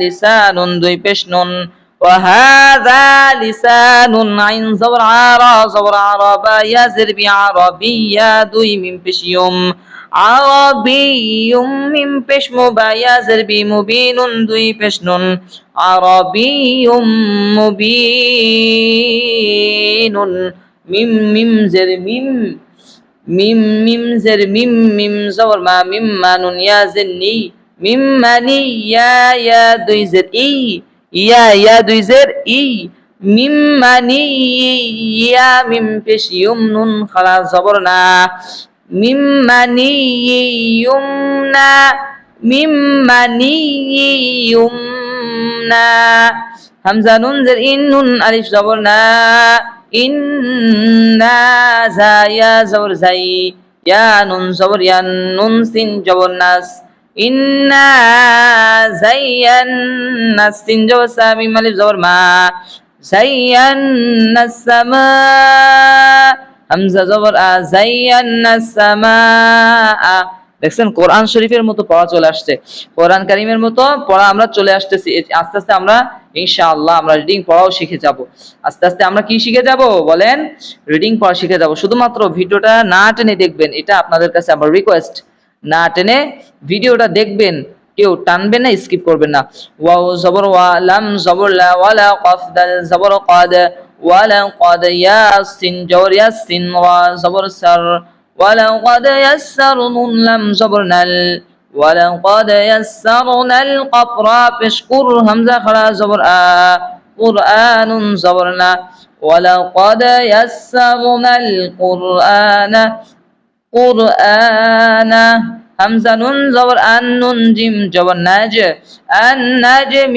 লিসানুন দুই পেশ নুন وهذا لسان عين زبر عرا زبر عربا يزر بعربية دوي من بشيوم عربي من بش مبا يزر بمبين دوي بشنون عربي مبين ميم ميم زر ميم মিম মিম জের মিম মিম জবর মা মিম মানুন ইয়া জের নি মিম মানি ইয়া ইয়া দুই জের ই, ইয়া ইয়া দুই জের ই মিম মানি ইয়া মিম পেশ ইউম নুন খালা জবর না মিম মানি ইউমনা মিম মানি ইউমনা হামজা নুন জের ইন নুন আলিফ জবর না, ইন্না জায়া জবর জাই ইয়া নুন জবর ইয়ান নুন সিন জবর নাস। ইন্না জাইয়ান্না সিন জবর সা মিম আলিফ জবর মা। জাইয়ান্না সামা, হামজা জবর আ জাইয়ান্না সামা। দেখছেন, কোরআন শরীফের মতো পড়া চলে আসছে। কোরআন কারিমের মতো পড়া আমরা চলে আসতেছি। আস্তে আস্তে আমরা, ইনশাআল্লাহ আমরা রিডিং পড়াও শিখে যাব। আস্তে আস্তে আমরা কি শিখে যাব? বলেন রিডিং পড়া শিখে যাব। শুধুমাত্র ভিডিওটা না টেনে দেখবেন, এটা আপনাদের কাছে আমার রিকোয়েস্ট না টেনে ভিডিওটা দেখবেন কেউ টানবেন না স্কিপ করবেন না ওয়াও জবর ওয়া লাম জবর লা ওয়ালা কফ দাল জবর قد ওয়ালা قد ইয়াসিন জবর ইয়াসিন ওয়া জবর সার ولقد يسرنا لم زبرنا ال ولقد يسرنا القبر بشكر همزة خلا زبر آ قرآن زبرنا ولقد يسرنا القرآن قرآن همزة نون زبر أن نون جيم جبر ناج النجم